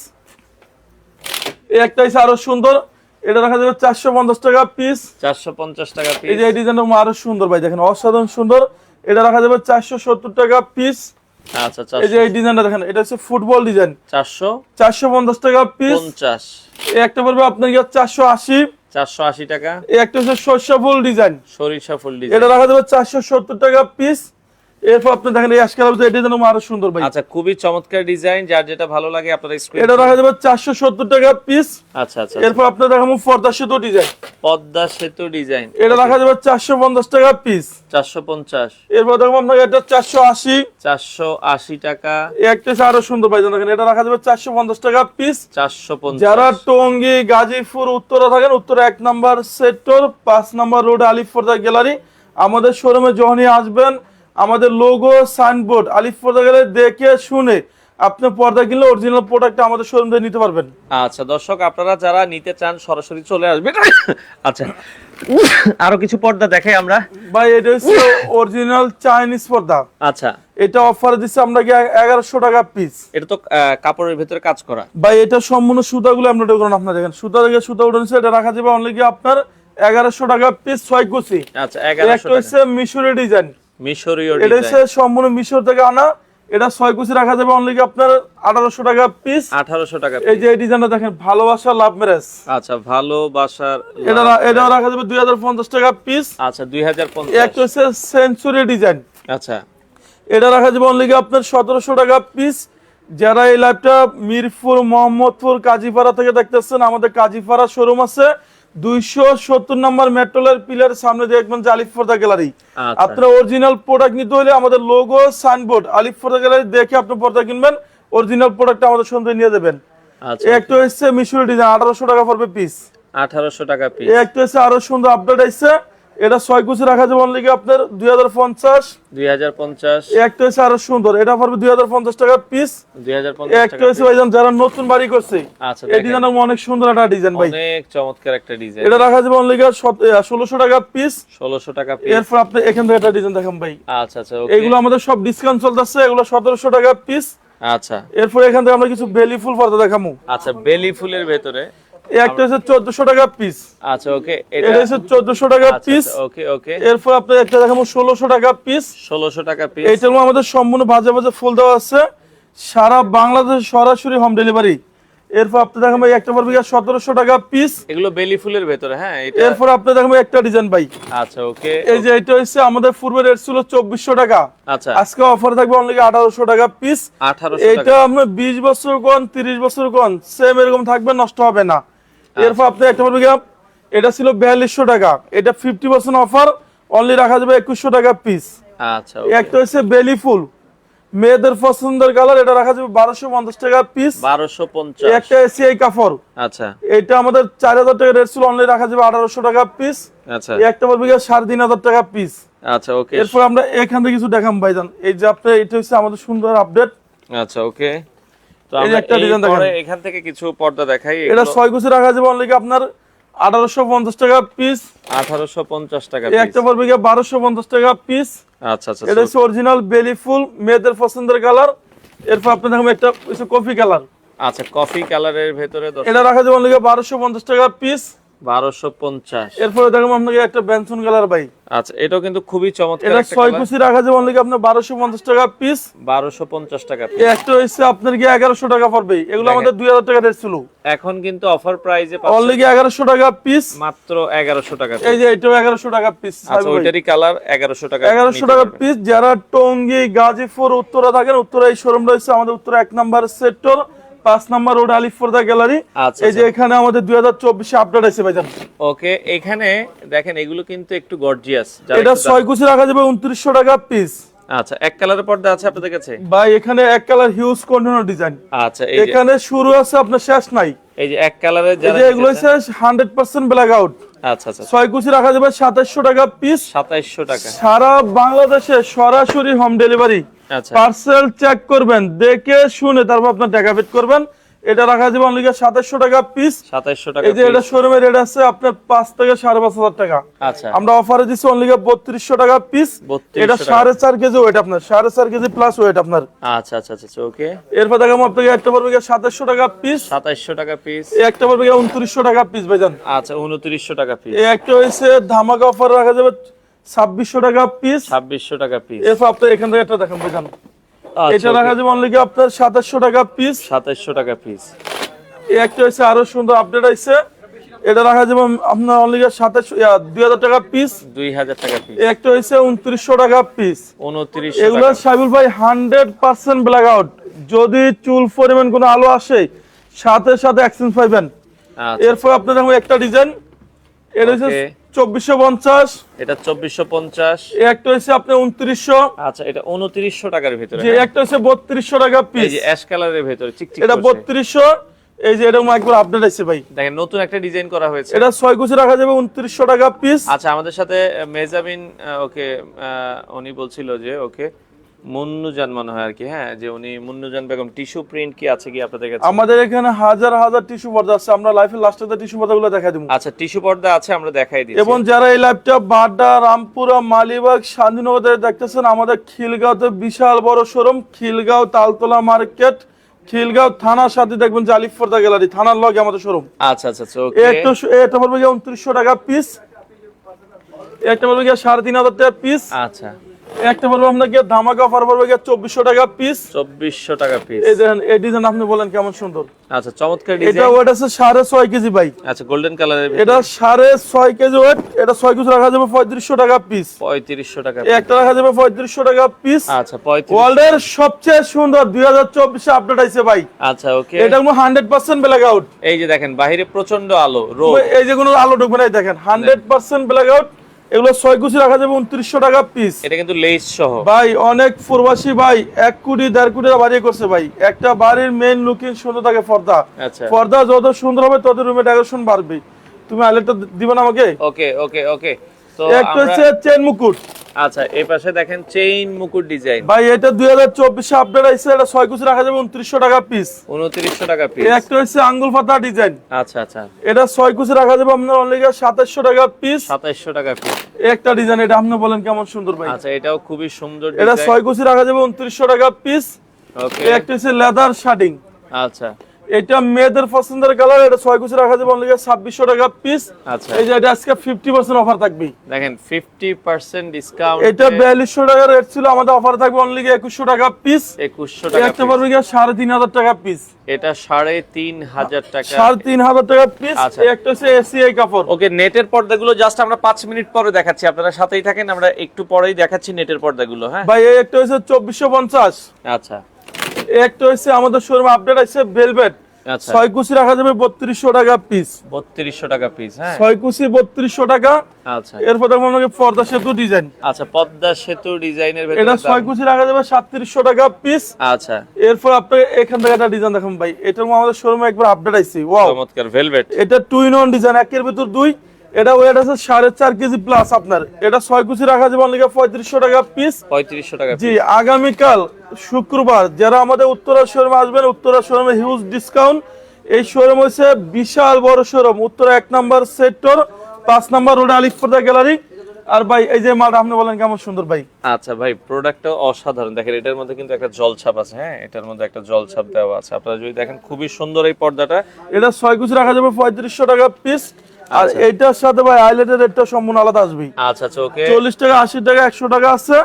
একটা হচ্ছে আরও সুন্দর। এটা রাখা যাবে চারশো পঞ্চাশ টাকা পিস চারশো পঞ্চাশ টাকা এই যে এই ডিজাইনটা আরও সুন্দর ভাই দেখেন অসাধারণ সুন্দর। এটা রাখা যাবে চারশো সত্তর টাকা পিস আচ্ছা এই যে এই ডিজাইনটা দেখেন এটা হচ্ছে ফুটবল ডিজাইন। চারশো। চারশো পঞ্চাশ টাকা পিস পঞ্চাশ। এই একটা পড়বে আপনার চারশো আশি। চারশো আশি টাকা। এই একটা হচ্ছে সর্ষা ফুল ডিজাইন। সরিষা ফুল এটা রাখা যাবে চারশো সত্তর টাকা পিস এরপর আপনি দেখেন এই আজকাল এই ডিজাইন আরও সুন্দর ভাই। আচ্ছা খুবই চমৎকার ডিজাইন যার যেটা ভালো লাগে আপনারা স্ক্রিন এটা রাখা যাবে চারশো সত্তর টাকা পিস আচ্ছা আচ্ছা এরপর আপনার দেখাবো পর্দা সেতু ডিজাইন পদ্মা সেতু ডিজাইন এটা রাখা যাবে চারশো পঞ্চাশ টাকা পিস চারশো পঞ্চাশ। এরপর দেখব আপনাকে এটা চারশো আশি। চারশো আশি টাকা। একটা আরও সুন্দর ভাই দেখেন এটা রাখা যাবে চারশো পঞ্চাশ টাকা পিস চারশো যারা টঙ্গী গাজীপুর উত্তরা থাকেন উত্তরা এক নাম্বার সেক্টর পাঁচ নাম্বার রোড আলিফপর্দা গ্যালারি আমাদের শোরুমে যখনই আসবেন আমাদের লোগো সাইনবোর্ড আলিফপর্দা গেলে দেখে শুনে আপনি পর্দা কিনলে অরিজিনাল প্রোডাক্ট আমাদের শোরুম থেকে নিতে পারবেন। আচ্ছা দর্শক আপনারা যারা নিতে চান সরাসরি চলে আসবেন। আচ্ছা আরও কিছু পর্দা দেখাই আমরা। ভাই এটা হচ্ছে অরিজিনাল চাইনিজ পর্দা। আচ্ছা। এটা অফার দিচ্ছে আমরা কি এগারোশো টাকা পিস এটা তো কাপড়ের ভেতরে কাজ করা। ভাই এটা সম্পূর্ণ সুতাগুলো আমরা করুন আপনার দেখেন। সুতা থেকে সুতা উঠে নিচ্ছে, এটা রাখা যাবে অনলি কি আপনার এগারোশো টাকা পিস ছয় কুচি। আচ্ছা এটা এগারোশো একটা হচ্ছে মিশরের ডিজাইন মিশরীয় এটা হচ্ছে সম্পূর্ণ মিশর থেকে আনা। এটা ছয় কুচি রাখা যাবে অনলি আপনার আঠারোশো টাকা পিস আঠারোশো টাকা এই যে এই ডিজাইনটা দেখেন ভালোবাসা লাভ ম্যারেজ আচ্ছা ভালোবাসার এটা এটা রাখা যাবে দুই হাজার পঞ্চাশ টাকা পিস আচ্ছা দুই হাজার একটা হচ্ছে সেঞ্চুরি ডিজাইন আচ্ছা। এটা রাখা যাবে অনলি কি আপনার সতেরোশো টাকা পিস যারা এই লাইভটা মিরপুর মোহাম্মদপুর কাজীপাড়া থেকে দেখতেছেন আমাদের কাজীপাড়া শোরুম আছে। দুইশো সত্তর নম্বর মেট্রোলের পিলার সামনে দেখবেন যে গ্যালারি আচ্ছা। আপনার অরিজিনাল প্রোডাক্ট নিতে হলে আমাদের লোগো সাইনবোর্ড আলিফর্দা গ্যালারি দেখে আপনি পর্দা কিনবেন অরিজিনাল প্রোডাক্ট আমাদের সঙ্গে নিয়ে দেবেন আচ্ছা। একটা হচ্ছে মিশরি ডিজাইন আঠারোশো টাকা পড়বে পিস আঠারোশো টাকা পিস একটা হচ্ছে আরও সুন্দর আপডেট আসছে এটা ছয় কুচি রাখা যাবে অনলি আপনার? দুই হাজার পঞ্চাশ। দুই হাজার পঞ্চাশ। একটা হচ্ছে আরও সুন্দর। এটা পড়বে দুই হাজার পঞ্চাশ টাকা পিস দুই হাজার পঞ্চাশ একটা হচ্ছে ভাইজান যারা নতুন বাড়ি করছে আচ্ছা এই ডিজাইন অনেক সুন্দর একটা ডিজাইন ভাই। অনেক চমৎকার একটা ডিজাইন এটা রাখা যাবে অনলি ষোলোশো টাকা পিস ষোলোশো টাকা পিস এরপর আপনি এখান থেকে একটা ডিজাইন দেখান ভাই। আচ্ছা আচ্ছা এগুলো আমাদের সব ডিসকাউন্ট চলতেছে এগুলো সতেরোশো টাকা পিস আচ্ছা। এরপর এখান থেকে আমরা কিছু বেলি ফুল পর্দা দেখামু। আচ্ছা বেলি ফুলের ভেতরে একটা হচ্ছে চোদ্দশো টাকা পিস আচ্ছা ওকে এটা এটা হচ্ছে চোদ্দশো টাকা আচ্ছা পিস ওকে ওকে এরপর আপনি একটা দেখাবো ষোলোশো টাকা পিস ষোলোশো টাকা পিস এইটার মধ্যে আমাদের সম্পূর্ণ ভাজে ভাজে ফুল দেওয়া আছে। সারা বাংলাদেশ সরাসরি হোম ডেলিভারি এরপর আপনি দেখাবো একটা পড়বে টাকা পিস এগুলো বেলি ফুলের ভেতরে হ্যাঁ এটা এরপর আপনি দেখাবো একটা ডিজাইন ভাই আচ্ছা ওকে এই যে এটা হচ্ছে আমাদের পূর্বে রেট ছিল চব্বিশশো টাকা। আচ্ছা। আজকে অফার থাকবে অনলি আঠারোশো টাকা পিস আঠারোশো এটা আপনার বিশ বছর কোন তিরিশ বছর কোন সেম এরকম থাকবে নষ্ট হবে না। এরপর আপনি একটা এটা ছিল বিয়াল্লিশশো টাকা। এটা ফিফটি পার্সেন্ট অফার অনলি রাখা যাবে একুশশো টাকা পিস আচ্ছা একটা হচ্ছে বেলি ফুল মেয়েদের পছন্দের কালার এটা রাখা যাবে বারোশো পঞ্চাশ টাকা পিস বারোশো পঞ্চাশ। একটা কাপড় আচ্ছা। এটা আমাদের চার হাজার টাকা রেট ছিল অনলি রাখা যাবে আঠারোশো টাকা পিস আচ্ছা। একটা বলবে সাড়ে তিন হাজার টাকা পিস আচ্ছা ওকে এরপর আমরা এখান থেকে কিছু দেখাম ভাইজান। এই যে আপনার এটা হচ্ছে আমাদের সুন্দর আপডেট আচ্ছা ওকে তো একটা design এখান থেকে কিছু পর্দা দেখাই। এটা রাখা যাবে অনলি আপনার আঠারোশো পঞ্চাশ টাকা পিস আঠারোশো পঞ্চাশ টাকা একটা পড়বে পঞ্চাশ টাকা পিস আচ্ছা আচ্ছা এটা হচ্ছে অরিজিনাল বেলি ফুল মেয়েদের পছন্দের কালার এরপর আপনি দেখবেন একটা কফি কালার আচ্ছা কফি কালারের ভেতরে এটা রাখা যাবে অনলি বারোশো পঞ্চাশ টাকা পিস বারোশো পঞ্চাশ। এরপরে দেখবেন আপনাকে একটা বেনসন কালার ভাই। আচ্ছা এটাও কিন্তু খুবই চমৎকার এটা একটা ছয় রাখা যাবে অনলি আপনার বারোশো পঞ্চাশ টাকা পিস বারোশো পঞ্চাশ টাকা piece। একটা হচ্ছে আপনার গিয়ে এগারোশো টাকা পড়বে এগুলো আমাদের দুই হাজার টাকা রেট ছিল। এখন কিন্তু অফার অনলি টাকা পিস মাত্র টাকা এই যে এটাও টাকা পিস আচ্ছা ওইটারই কালার এগারোশো টাকা টাকা পিস যারা টঙ্গী গাজীপুর উত্তরা থাকেন উত্তরা এই শোরুম রয়েছে আমাদের উত্তরা এক নাম্বার সেক্টর পাঁচ নাম্বার রোড আলিফুরদা গ্যালারি আচ্ছা এই যে এখানে আমাদের দুই হাজার চব্বিশে আপডেট আছে ভাইজান। ওকে এখানে দেখেন এগুলো কিন্তু একটু গর্জিয়াস এটা ছয় কুচি রাখা যাবে উনত্রিশশো টাকা পিস আচ্ছা এক কালারের পর্দা আছে আপনাদের কাছে? ভাই এখানে এক কালার হিউজ কন্টেনার ডিজাইন আচ্ছা এখানে শুরু আছে আপনার শেষ নাই। এই যে এক কালারের যারা এগুলো শেষ হান্ড্রেড পার্সেন্ট ব্ল্যাক আউট আচ্ছা আচ্ছা ছয় কুচি রাখা যাবে সাতাশশো টাকা পিস সাতাইশশো টাকা। সারা বাংলাদেশে সরাসরি হোম ডেলিভারি আচ্ছা। পার্সেল চেক করবেন দেখে শুনে তারপর আপনার টাকা পেড করবেন। এটা রাখা যাবে অনলি সাতাশশো টাকা পিস সাতাইশশো টাকা এই যে এটা শোরুমের রেট আছে আপনার পাঁচ থেকে সাড়ে পাঁচ হাজার টাকা। আচ্ছা। আমরা অফারে দিচ্ছি অনলি বত্রিশশো টাকা পিস এটা সাড়ে চার কেজি ওয়েট আপনার সাড়ে চার কেজি প্লাস ওয়েট আপনার। আচ্ছা আচ্ছা আচ্ছা ওকে এরপর দেখাবো আপনাকে একটা পড়বে গিয়ে সাতাশশো টাকা পিস সাতাইশশো টাকা পিস একটা পড়বে গিয়ে উনত্রিশশো টাকা পিস ভাইজান। আচ্ছা উনত্রিশশো টাকা পিস একটা হয়েছে ধামাকা অফার রাখা যাবে ছাব্বিশশো টাকা পিস ছাব্বিশশো টাকা পিস এরপর আপনার এখান থেকে একটা দেখান ভাইজান। আচ্ছা, এটা রাখা যাবে অনলি আপনার টাকা পিস টাকা পিস এই একটা হচ্ছে আরও সুন্দর আপডেট এটা রাখা যাবে আপনার অনলি টাকা পিস দুই হাজার টাকা পিস একটা টাকা পিস এগুলো সাইবুল ভাই হান্ড্রেড পার্সেন্ট ব্ল্যাক আউট যদি চুল পরিমাণ কোনো আলো আসে সাথে সাথে এক্সচেঞ্জ পাইবেন। আচ্ছা। এরপর আপনার একটা ডিজাইন এটা হচ্ছে. চব্বিশশো পঞ্চাশ। এটা চব্বিশশো পঞ্চাশ। একটা হচ্ছে আপনার উনত্রিশশো। আচ্ছা এটা উনত্রিশশো টাকার ভেতরে হ্যাঁ? একটা হচ্ছে বত্রিশশো টাকা পিস অ্যাশ কালারের ভেতরে এটা বত্রিশশো এই যে এরকম একবার আপডেট আছে ভাই। দেখেন নতুন একটা ডিজাইন করা হয়েছে। এটা ছয় রাখা যাবে উনত্রিশশো টাকা পিস আচ্ছা আমাদের সাথে মেজামিন ওকে উনি বলছিল যে ওকে মুন্নুজান মনে হয় আর কি হ্যাঁ যে উনি মুন্নুজান বেগম টিস্যু প্রিন্ট কি আছে কি আপনাদের কাছে? আমাদের এখানে হাজার হাজার টিস্যু পর্দা আছে আমরা লাইফের লাস্টে টিস্যু পর্দাগুলো দেখা দেবো। আচ্ছা টিস্যু পর্দা আছে আমরা দেখাই দিচ্ছি। এবং যারা এই লাইভটা বাড্ডা রামপুরা মালিবাগ শান্তিনগর দেখতেছেন আমাদের খিলগাঁওতে বিশাল বড় শোরুম খিলগাঁও তালতলা মার্কেট খিলগাঁও থানার সাথে দেখবেন পর্দা গ্যালারি থানার লগে আমাদের শোরুম আচ্ছা আচ্ছা আচ্ছা এটা পড়বে উনত্রিশশো টাকা পিস একটা পড়বে সাড়ে তিন হাজার টাকা পিস আচ্ছা। একটা পড়বে আপনাকে ধামাকা অফার পড়বে গিয়ে চব্বিশশো টাকা পিস চব্বিশশো টাকা পিস এই দেখেন এই ডিজাইন আপনি বলেন কেমন সুন্দর। আচ্ছা চমৎকার এটা ওয়েট আছে সাড়ে ছয় কেজি ভাই। আচ্ছা গোল্ডেন কালারের এটা সাড়ে ছয় কেজি ওয়েট এটা ছয় কেজি রাখা যাবে পঁয়ত্রিশশো টাকা পিস পঁয়ত্রিশশো টাকা একটা রাখা যাবে পঁয়ত্রিশশো টাকা পিস আচ্ছা ওয়ার্ল্ডের সবচেয়ে সুন্দর দুই হাজার চব্বিশে আপডেট আছে ভাই। আচ্ছা ওকে। এটা কোনো হান্ড্রেড পার্সেন্ট ব্ল্যাক আউট এই যে দেখেন বাইরে প্রচণ্ড আলো এই যে কোনো আলো ঢুকবে না দেখেন হান্ড্রেড পার্সেন্ট ব্ল্যাক আউট এগুলো ছয় কুচি রাখা যাবে উনত্রিশশো টাকা পিস এটা কিন্তু লেস সহ। ভাই অনেক প্রবাসী ভাই এক কোটি দেড় কোটি বাড়ি করছে ভাই। একটা বাড়ির মেন লুকিং সুন্দর থাকে পর্দা। আচ্ছা। পর্দা যত সুন্দর হবে তত রুমে ডেকোরেশন বাড়বে। তুমি আইলেটটা দিবে না আমাকে? ওকে ওকে ওকে তো একটা হচ্ছে চেন মুকুট। আচ্ছা এই পাশে দেখেন চেইন মুকুট ডিজাইন ভাই এটা দুই হাজার আপডেট আইছে এটা ছয় কুচি রাখা যাবে উনত্রিশশো টাকা পিস টাকা পিস একটা হচ্ছে আঙ্গুল ফাতা ডিজাইন আচ্ছা আচ্ছা। এটা ছয় কুচি রাখা যাবে আপনার অনলি সাতাশশো টাকা পিস সাতাইশশো টাকা পিস একটা ডিজাইন এটা আপনি বলেন কেমন সুন্দর ভাই। আচ্ছা এটাও খুবই সুন্দর এটা ছয় কুচি রাখা যাবে উনত্রিশশো টাকা পিস ওকে একটা হচ্ছে লেদার শার্টিং আচ্ছা। এটা মেয়েদের পছন্দের কালার এটা ছয় কুচি রাখা যাবে অনলি ছাব্বিশশো টাকা পিস আচ্ছা। এই যে এটা আজকে ফিফটি পার্সেন্ট অফার থাকবে। দেখেন ফিফটি পার্সেন্ট ডিসকাউন্ট এটা বিয়াল্লিশশো টাকা রেট ছিল আমাদের অফার থাকবে অনলি একুশশো টাকা পিস একুশশো টাকা একটা পারবে গিয়ে সাড়ে তিন হাজার টাকা পিস এটা সাড়ে তিন হাজার টাকা সাড়ে তিন হাজার টাকা পিস আচ্ছা। একটা হচ্ছে এসিআই কাপড়। ওকে নেটের পর্দাগুলো জাস্ট আমরা পাঁচ মিনিট পরে দেখাচ্ছি। আপনারা সাথেই থাকেন আমরা একটু পরেই দেখাচ্ছি নেটের পর্দাগুলো হ্যাঁ? ভাই এই একটা হচ্ছে চব্বিশশো পঞ্চাশ। আচ্ছা। একটা হচ্ছে আমাদের শোরুমে আপডেট আছে ভেলভেট আচ্ছা। ছয় কুচি রাখা যাবে বত্রিশশো টাকা পিস বত্রিশশো টাকা পিস হ্যাঁ। ছয় কুচি বত্রিশশো টাকা। আচ্ছা। এরপর দেখব আপনাকে পর্দা সেতু ডিজাইন আচ্ছা পদ্মা সেতু ডিজাইনের এটা ছয় কুচি রাখা যাবে সাতত্রিশশো টাকা পিস আচ্ছা। এরপর আপনাকে এখান থেকে একটা ডিজাইন দেখাম ভাই। এটার মধ্যে আমাদের শোরুমে একবার আপডেট আইছি। ওয়াও চমৎকার ভেলভেট এটা টু ইন ওয়ান ডিজাইন একের ভিতর দুই। এটা ওয়েট আছে সাড়ে চার কেজি প্লাস আপনার। এটা ছয় কুচি রাখা যাবে অনেকে পঁয়ত্রিশশো টাকা পিস পঁয়ত্রিশশো টাকা জি আগামীকাল শুক্রবার যারা আমাদের উত্তরা শোরুমে আসবেন উত্তরা শোরুমে হিউজ ডিসকাউন্ট এই শোরুম হচ্ছে বিশাল বড় শোরুম উত্তরা এক নাম্বার সেক্টর পাঁচ নাম্বার রোড আলিফপর্দা গ্যালারি আর ভাই এই যে মালটা আপনি বলেন কেমন সুন্দর ভাই? আচ্ছা ভাই প্রোডাক্টটা অসাধারণ। দেখেন এটার মধ্যে কিন্তু একটা জল ছাপ আছে হ্যাঁ? এটার মধ্যে একটা জল ছাপ দেওয়া আছে। আপনারা যদি দেখেন খুবই সুন্দর এই পর্দাটা। এটা ছয় কুচি রাখা যাবে পঁয়ত্রিশশো টাকা পিস আর আচ্ছা। এইটার সাথে ভাই আইলেটের রেটটা সম্পূর্ণ আলাদা আসবে আচ্ছা আচ্ছা ওকে। চল্লিশ টাকা আশি টাকা একশো টাকা আছে।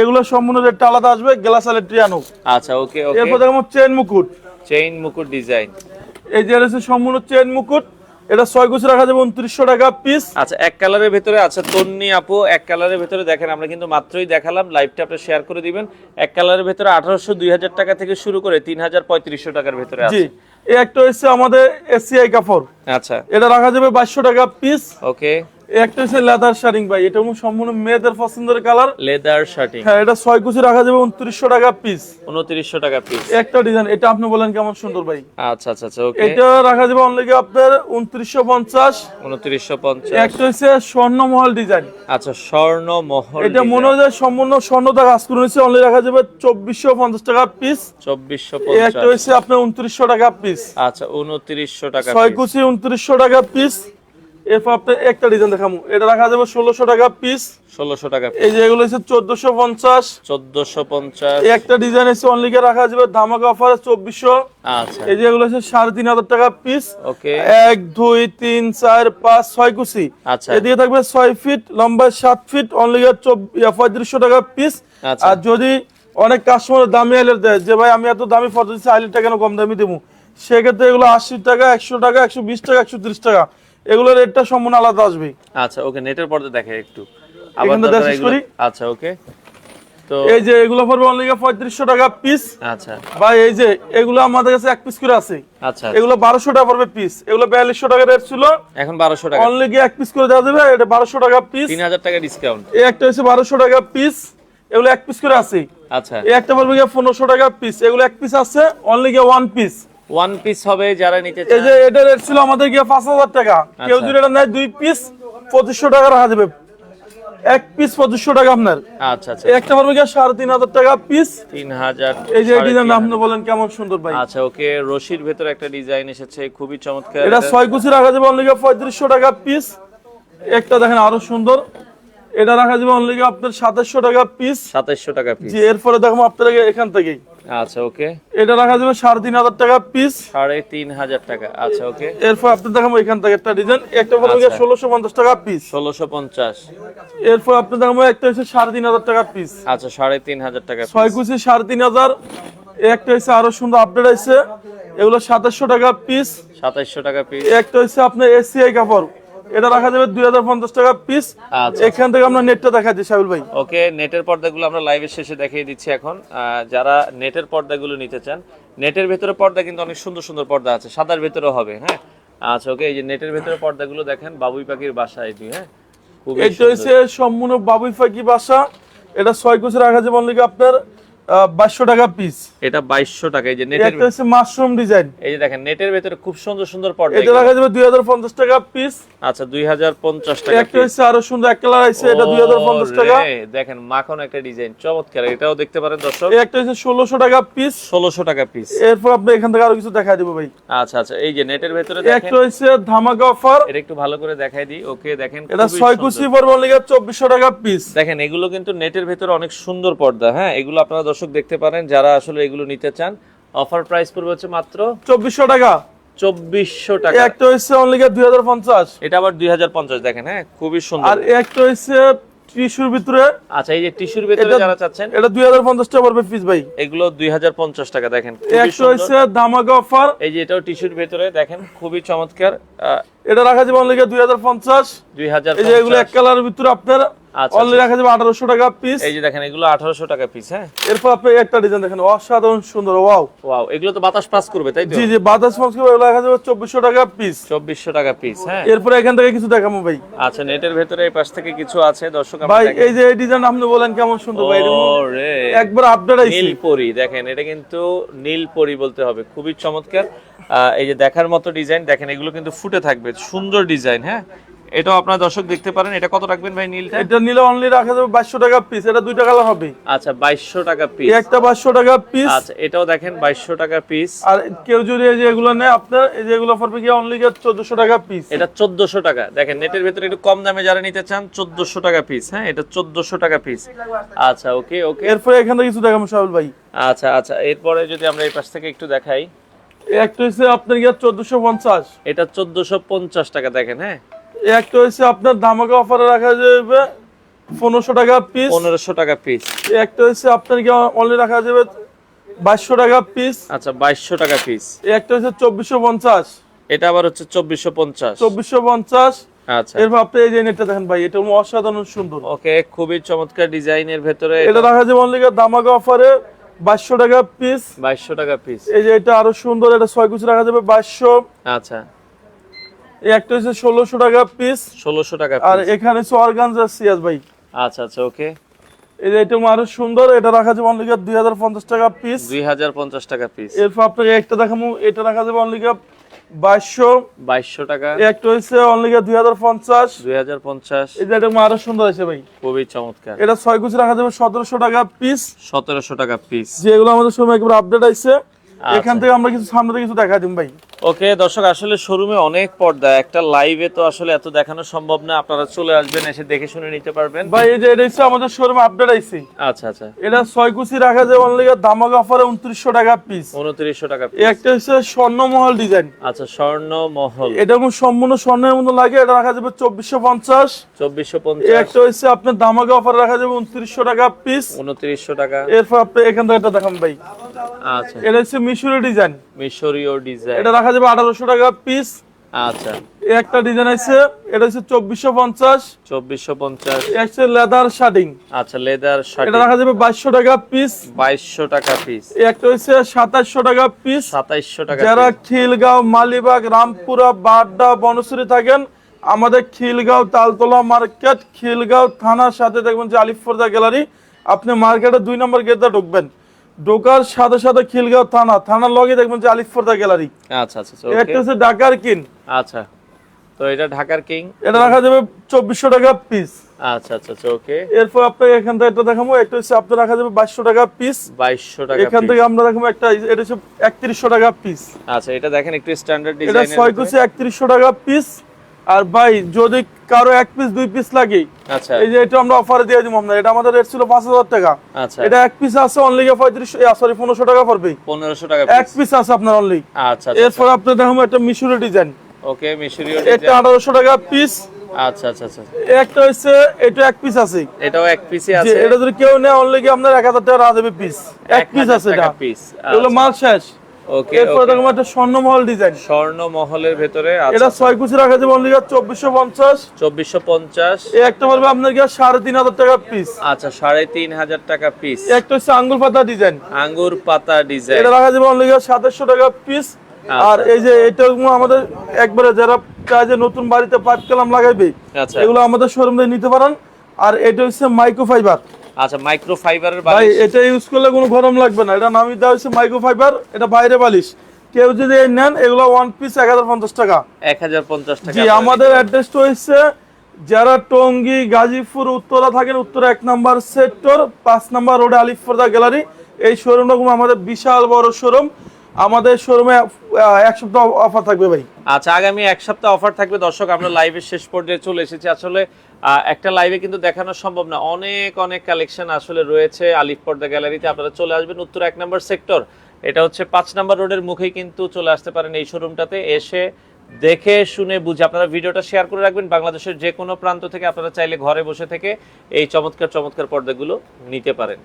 এগুলো সম্পূর্ণ রেটটা আলাদা আসবে গ্লাস আলেট্রিয়ানো আচ্ছা ওকে ওকে। এরপর দেখো চেন মুকুট। চেইন মুকুট ডিজাইন এই যে সম্পূর্ণ চেন মুকুট। এটা ছয় কুচি রাখা যাবে উনত্রিশশো টাকা পিস আচ্ছা এক কালারের ভেতরে আছে তন্নি আপু এক কালারের ভেতরে দেখেন আমরা কিন্তু মাত্রই দেখালাম। লাইভটা আপনি শেয়ার করে দিবেন। এক কালারের ভেতরে আঠারোশো দুই হাজার টাকা থেকে শুরু করে তিন হাজার পঁয়ত্রিশশো টাকার ভেতরে আছে। একটা হচ্ছে আমাদের এসিআই কাপড়। আচ্ছা। এটা রাখা যাবে বাইশশো টাকা পিস ওকে একটা হচ্ছে লেদার শাড়িং ভাই এটা সম্পূর্ণ মেয়েদের পছন্দের কালার লেদার শার্টিং হ্যাঁ এটা ছয় কুচি রাখা যাবে উনত্রিশশো টাকা পিস উনত্রিশশো টাকা পিস একটা ডিজাইন এটা আপনি বলেন কেমন সুন্দর ভাই? আচ্ছা আচ্ছা আচ্ছা ওকে এটা রাখা যাবে অনলি আপনার উনত্রিশশো পঞ্চাশ। উনত্রিশশো পঞ্চাশ। একটা হচ্ছে স্বর্ণমহল ডিজাইন আচ্ছা স্বর্ণ মহল এটা মনে হয় সম্পূর্ণ স্বর্ণতা কাজ করে নিচ্ছে অনলি রাখা যাবে চব্বিশশো পঞ্চাশ টাকা পিস চব্বিশশো একটা হচ্ছে আপনার উনত্রিশশো টাকা পিস আচ্ছা উনত্রিশশো টাকা ছয় কুচি উনত্রিশশো টাকা পিস এরপর একটা ডিজাইন দেখাবো এটা রাখা যাবে ষোলোশো টাকা পিস ষোলোশো টাকা এই যে এগুলো হচ্ছে চোদ্দশো পঞ্চাশ। চোদ্দশো পঞ্চাশ। একটা ডিজাইন অনলিকে রাখা যাবে ধামাকা অফার চব্বিশশো। আচ্ছা। এই যে এগুলো হচ্ছে সাড়ে তিন হাজার টাকা পিস ওকে এক দুই তিন চার পাঁচ ছয় কুচি। আচ্ছা। এদিকে থাকবে ছয় ফিট লম্বা সাত ফিট পঁয়ত্রিশশো টাকা পিস আচ্ছা। আর যদি অনেক কাস্টমার দামি আইলেট দেয় যে ভাই আমি এত দামি ফটো দিচ্ছি আইলেটটা কেন কম দামি দেবো? সেক্ষেত্রে এগুলো আশি টাকা একশো টাকা একশো বিশ টাকা একশো ত্রিশ টাকা। এগুলোর রেটটা সম্পূর্ণ আলাদা আসবে। আচ্ছা ওকে নেটের পর্দা দেখে একটু। আবার দেখা করি? আচ্ছা ওকে। তো এই যে এগুলো পড়বে অনলি পঁয়ত্রিশশো টাকা পিস আচ্ছা। ভাই এই যে এগুলো আমাদের কাছে এক পিস করে আছে। আচ্ছা এগুলো বারোশো টাকা পড়বে পিস এগুলো বিয়াল্লিশশো টাকা রেট ছিল। এখন বারোশো টাকা। অনলি এক পিস করে দেওয়া যাবে। এটা বারোশো টাকা পিস তিন হাজার টাকা ডিসকাউন্ট এই একটা হচ্ছে বারোশো টাকা পিস এগুলো এক পিস করে আছে। আচ্ছা। এই একটা পড়বে গিয়ে পনেরোশো টাকা পিস এগুলো এক পিস আছে। Only one piece one piece হবে যারা নিতে এই যে এটা রেট ছিল আমাদের গিয়ে পাঁচ হাজার টাকা। কেউ আচ্ছা। যদি এটা নেয় দুই পিস পঁচিশশো টাকা রাখা যাবে। এক পিস পঁচিশশো টাকা আপনার। আচ্ছা আচ্ছা। একটা গিয়ে সাড়ে তিন হাজার টাকা পিস তিন হাজার এই যে ডিজাইন আপনি বলেন কেমন সুন্দর ভাই। আচ্ছা ওকে রশির ভেতরে একটা ডিজাইন এসেছে খুবই চমৎকার। এটা। ছয় কুচি রাখা যাবে অনলি পঁয়ত্রিশশো টাকা পিস একটা দেখেন আরও সুন্দর। এটা রাখা যাবে অনলি আপনার সাতাশশো টাকা পিস সাতাইশশো টাকা পিস জি এরপরে দেখো আপনাদের এখান থেকেই। আচ্ছা ওকে। এটা রাখা যাবে সাড়ে তিন হাজার টাকা পিস সাড়ে তিন হাজার টাকা আচ্ছা ওকে। এরপর আপনার দেখাবো এখান থেকে একটা ডিজাইন একটা পড়বে আচ্ছা। ষোলোশো পঞ্চাশ টাকা পিস ষোলোশো পঞ্চাশ। এরপর আপনার দেখাবো একটা হচ্ছে সাড়ে তিন হাজার টাকা পিস আচ্ছা সাড়ে তিন হাজার টাকা ছয় কুচি সাড়ে তিন হাজার। একটা হচ্ছে আরও সুন্দর আপডেট আছে। এগুলো সাতাশশো টাকা পিস সাতাইশশো টাকা পিস একটা হচ্ছে আপনার এসিআই কাপড়। এটা রাখা যাবে দুই হাজার পঞ্চাশ টাকা পিস আচ্ছা। এখান থেকে আমরা নেটটা দেখাচ্ছি সাবিল ভাই। ওকে নেটের পর্দাগুলো আমরা লাইভের শেষে দেখিয়ে দিচ্ছি এখন। যারা নেটের পর্দাগুলো নিতে চান নেটের ভেতরে পর্দা কিন্তু অনেক সুন্দর সুন্দর পর্দা আছে সাদার ভেতরেও হবে হ্যাঁ? আচ্ছা ওকে এই যে নেটের ভেতরে পর্দাগুলো দেখেন বাবুই পাখির বাসা এটি হ্যাঁ? এটা হচ্ছে সম্পূর্ণ বাবুই ফাঁকি বাসা। এটা ছয় কুচি রাখা যাবে অনলি আপনার বাইশশো টাকা পিস এটা বাইশশো টাকা এই যে নেটের একটা হচ্ছে মাশরুম ডিজাইন। এই যে দেখেন নেটের ভেতরে খুব সুন্দর সুন্দর পর্দা এটা। রাখা যাবে দুই হাজার পঞ্চাশ টাকা পিস আচ্ছা দুই হাজার পঞ্চাশ টাকা একটা হচ্ছে আরও সুন্দর এক কালার আছে এটা দুই হাজার পঞ্চাশ টাকা। দেখেন মাখন একটা ডিজাইন চমৎকার এটাও দেখতে পারেন দর্শক। একটা হচ্ছে ষোলোশো টাকা পিস ষোলোশো টাকা পিস এরপর আপনি এখান থেকে আরও কিছু দেখা দিব ভাই। আচ্ছা আচ্ছা এই যে নেটের ভেতরে দেখেন। একটা হচ্ছে ধামাকা অফার এটা একটু ভালো করে দেখাই দিই ওকে দেখেন এটা ছয়। কুচি পড়বে লিগে চব্বিশশো টাকা পিস দেখেন এগুলো কিন্তু নেটের ভেতরে অনেক সুন্দর পর্দা হ্যাঁ এগুলো আপনারা দর্শক দেখতে পারেন যারা আসলে এগুলো নিতে চান অফার প্রাইস পড়বে হচ্ছে মাত্র চব্বিশশো টাকা। চব্বিশশো টাকা। একটা হচ্ছে অনলি দুই হাজার পঞ্চাশ। এটা আবার দুই হাজার পঞ্চাশ দেখেন হ্যাঁ খুবই সুন্দর। আর একটা হচ্ছে টিস্যুর ভিতরে। আচ্ছা এই যে টিস্যুর ভিতরে যারা চাচ্ছেন এটা দুই হাজার পঞ্চাশ টাকা পড়বে পিস ভাই। এগুলো দুই হাজার পঞ্চাশ টাকা দেখেন এই খুবই একটা সুন্দর। হচ্ছে ধামাকা অফার এই যে এটাও টিস্যুর ভেতরে দেখেন খুবই চমৎকার। এটা রাখা যাবে অনলি দুই হাজার পঞ্চাশ। দুই হাজার এই যে এগুলো এক কালারের ভিতরে আপনার অনলি রাখা যাবে আঠারোশো টাকা পিস এই যে দেখেন এগুলো আঠারোশো টাকা পিস হ্যাঁ? এরপর আপনি একটা ডিজাইন দেখেন। অসাধারণ সুন্দর ওয়াও ওয়াও এগুলো তো বাতাস পাস করবে তাই তো? জি জি বাতাস মাছ এগুলো রাখা যাবে চব্বিশশো টাকা পিস চব্বিশশো টাকা পিস হ্যাঁ? এরপরে এখান থেকে কিছু দেখাবো ভাই। আচ্ছা নেটের ভেতরে এই পাশ থেকে কিছু আছে দর্শক ভাই এই যে এই ডিজাইন আপনি বলেন কেমন সুন্দর ভাই ওরে একবার আপডেট আইছে। নীলপরি দেখেন এটা কিন্তু নীলপরি বলতে হবে খুবই চমৎকার। এই যে দেখার মতো ডিজাইন দেখেন এগুলো কিন্তু ফুটে থাকবে সুন্দর ডিজাইন হ্যাঁ? এটাও আপনারা দর্শক দেখতে পারেন। এটা কত রাখবেন ভাই নীলটা? এটা নিলে অনলি রাখা যাবে বাইশশো টাকা পিস এটা দুইটা কালার হবে। আচ্ছা বাইশশো টাকা পিস একটা বাইশশো টাকা পিস আচ্ছা এটাও দেখেন বাইশশো টাকা পিস আর কেউ যদি এই যে এগুলো নেয় আপনার এই যে এগুলো পড়বে কি অনলি চোদ্দশো টাকা পিস এটা চোদ্দশো টাকা। দেখেন নেটের ভিতরে একটু কম দামে যারা নিতে চান চোদ্দশো টাকা পিস হ্যাঁ? এটা চোদ্দশো টাকা পিস আচ্ছা ওকে ওকে। এরপরে এখানে কিছু দেখাবো সাহুল ভাই। আচ্ছা আচ্ছা এরপরে যদি আমরা এই পাশ থেকে একটু দেখাই। একটা হচ্ছে আপনার গিয়ে চোদ্দশো পঞ্চাশ। এটা চোদ্দশো পঞ্চাশ টাকা দেখেন হ্যাঁ? একটা হচ্ছে আপনার ধামাকা অফারে রাখা যাবে পনেরোশো টাকা পিস পনেরোশো টাকা পিস একটা হচ্ছে আপনার কি অনলি রাখা যাবে বাইশশো টাকা পিস আচ্ছা বাইশশো টাকা পিস একটা হচ্ছে চব্বিশশো পঞ্চাশ। এটা আবার হচ্ছে চব্বিশশো পঞ্চাশ। চব্বিশশো পঞ্চাশ। আচ্ছা। এরপর আপনি এই নেটটা দেখেন ভাই এটা অসাধারণ সুন্দর। ওকে খুবই চমৎকার ডিজাইনের ভেতরে এটা। রাখা যাবে অনলি দামাকা অফারে বাইশশো টাকা পিস বাইশশো টাকা পিস এই যে এটা আরও সুন্দর এটা ছয় কুচি রাখা যাবে বাইশশো। আচ্ছা। একটা হচ্ছে ষোলোশো টাকা পিস ষোলোশো টাকা আর এখানে হচ্ছে অর্গানজা সিয়াস ভাই। আচ্ছা আচ্ছা ওকে। এই যে এটা আরও সুন্দর এটা রাখা যাবে অনলি দুই হাজার পঞ্চাশ টাকা পিস দুই হাজার পঞ্চাশ টাকা পিস এরপর আপনাকে একটা দেখাবো এটা রাখা যাবে অনলি বাইশশো। বাইশশো টাকা। এই একটা হচ্ছে অনলি দুই হাজার পঞ্চাশ। দুই হাজার পঞ্চাশ। যে এটা আরও সুন্দর আছে ভাই। খুবই চমৎকার। এটা ছয় কুচি রাখা যাবে সতেরোশো টাকা পিস সতেরোশো টাকা পিস যেগুলো আমাদের সময় একবার আপডেট আইছে। আচ্ছা। এখান থেকে আমরা কিছু সামনে থেকে কিছু দেখা দিম ভাই। ওকে দর্শক আসলে শোরুমে অনেক পর্দা একটা লাইভে তো আসলে এত দেখানো সম্ভব না আপনারা চলে আসবেন এসে দেখে শুনে নিতে পারবেন। ভাই এই যে এটা হচ্ছে আমাদের শোরুমে আপডেট আইছে। আচ্ছা আচ্ছা। এটা ছয় কুচি রাখা যাবে অনলি দামাক অফারে উনত্রিশশো টাকা পিস উনত্রিশশো টাকা এই একটা হচ্ছে স্বর্ণমহল ডিজাইন আচ্ছা স্বর্ণমহল। এটা কোনো সম্পূর্ণ স্বর্ণের মতো লাগে এটা রাখা যাবে চব্বিশশো পঞ্চাশ। চব্বিশশো এই পঞ্চাশ একটা হচ্ছে আপনার দামাকে অফার রাখা যাবে উনত্রিশশো টাকা পিস উনত্রিশশো টাকা। এরপর আপনি এখান থেকে দেখান ভাই। আচ্ছা। এটা হচ্ছে মিশরি ডিজাইন। মিশরীয় ডিজাইন। এটা রাখা যাবে আঠারোশো টাকা পিস আচ্ছা। একটা ডিজাইন আছে এটা হচ্ছে চব্বিশশো পঞ্চাশ। চব্বিশশো পঞ্চাশ। এই লেদার শার্টিং আচ্ছা লেদার শার্ট এটা রাখা যাবে বাইশশো টাকা পিস বাইশশো টাকা পিস একটা হচ্ছে সাতাশশো টাকা পিস সাতাইশশো টাকা যারা খিলগাঁও মালিবাগ রামপুরা বাড্ডা বনশ্রী থাকেন আমাদের খিলগাঁও তালতলা মার্কেট খিলগাঁও থানার সাথে দেখবেন যে আলিফর্দা গ্যালারি। আপনি মার্কেটে দুই নম্বর গেটে ঢুকবেন। ঢোকার সাথে সাথে খিলগাঁও থানা থানার লগে দেখবেন যে আলিফর্দা গ্যালারি। আচ্ছা আচ্ছা আচ্ছা, একটা হচ্ছে ঢাকার কিন আচ্ছা তো এটা ঢাকার কিং? এটা রাখা যাবে চব্বিশশো টাকা পিস আচ্ছা আচ্ছা আচ্ছা ওকে এরপর আপনাকে এখান থেকে একটা দেখাবো একটা হচ্ছে আপনার রাখা যাবে বাইশশো টাকা পিস বাইশশো টাকা এখান থেকে আমরা দেখাবো একটা এটা হচ্ছে একত্রিশশো টাকা পিস আচ্ছা এটা দেখেন একটু স্ট্যান্ডার্ড এটা ডিজাইনের ছয় কুচি একত্রিশশো টাকা পিস আর ভাই যদি কারও এক পিস দুই পিস লাগে আচ্ছা। এই যে এটা আমরা অফারে দিয়ে দিব আমরা এটা আমাদের রেট ছিল পাঁচ হাজার টাকা। আচ্ছা। এটা এক পিস আছে অনলি পঁয়ত্রিশ সরি পনেরোশো টাকা পড়বে পনেরোশো টাকা এক পিস আছে আপনার অনলি আচ্ছা আচ্ছা এরপর আপনি দেখাবো একটা মিশরি ডিজাইন ওকে মিশরীয় এটা ডিজাইন আঠারোশো টাকা পিস আচ্ছা আচ্ছা আচ্ছা। একটা হচ্ছে এটা এক পিস আছে। এটাও এক পিসই যে আছে। এটা যদি কেউ নেয় অনলি কি আপনার এক হাজার টাকা রাখা পিস এক পিস আছে এটা। পিস এগুলো মাল শেষ। ওকে এরপর দেখো একটা স্বর্ণমহল ডিজাইন স্বর্ণ ভেতরে এটা আচ্ছা। কুচি রাখা যাবে অনলি চব্বিশশো পঞ্চাশ। চব্বিশশো পঞ্চাশ। এই একটা পড়বে আপনার কি সাড়ে তিন হাজার টাকা পিস আচ্ছা সাড়ে তিন হাজার টাকা পিস একটা হচ্ছে আঙ্গুল পাতা ডিজাইন আঙ্গুর পাতা ডিজাইন এটা রাখা যাবে অনলি টাকা পিস আর এই যে এটা আমাদের একবারে যারা যে নতুন বাড়িতে পাইপ কালাম লাগাইবে আচ্ছা। এগুলো আমাদের শোরুম থেকে নিতে পারেন। আর এটা হচ্ছে মাইক্রো ফাইবার আচ্ছা মাইক্রো ফাইবারের ভাই এটা ইউজ করলে কোনো গরম লাগবে না। এটা নামি দেওয়া হচ্ছে মাইক্রোফাইবার এটা বাইরে বালিশ। কেউ যদি এই নেন এগুলো ওয়ান পিস এক হাজার পঞ্চাশ টাকা। এক হাজার পঞ্চাশ টাকা জি আমাদের পারবেন। অ্যাড্রেসটা হচ্ছে যারা টঙ্গী গাজীপুর উত্তরা থাকেন উত্তরা এক নাম্বার সেক্টর পাঁচ নাম্বার রোডে আলিফর্দা গ্যালারি এই শোরুমটা আমাদের বিশাল বড় শোরুম আমাদের শোরুমে এক সপ্তাহ অফার থাকবে ভাই। আচ্ছা আগামী এক সপ্তাহ অফার থাকবে। দর্শক আমরা লাইভের শেষ পর্যায়ে চলে এসেছি। আসলে একটা লাইভে কিন্তু দেখানো সম্ভব না। অনেক অনেক কালেকশন আসলে রয়েছে আলিফ পর্দা গ্যালারিতে আপনারা চলে আসবেন উত্তর এক নম্বর সেক্টর এটা হচ্ছে পাঁচ নম্বর রোডের মুখেই কিন্তু চলে আসতে পারেন এই শোরুমটাতে এসে দেখে, শুনে, বুঝে আপনারা ভিডিওটা শেয়ার করে রাখবেন। বাংলাদেশের যে কোনো প্রান্ত থেকে আপনারা চাইলে ঘরে বসে থেকে এই চমৎকার চমৎকার পর্দাগুলো নিতে পারেন।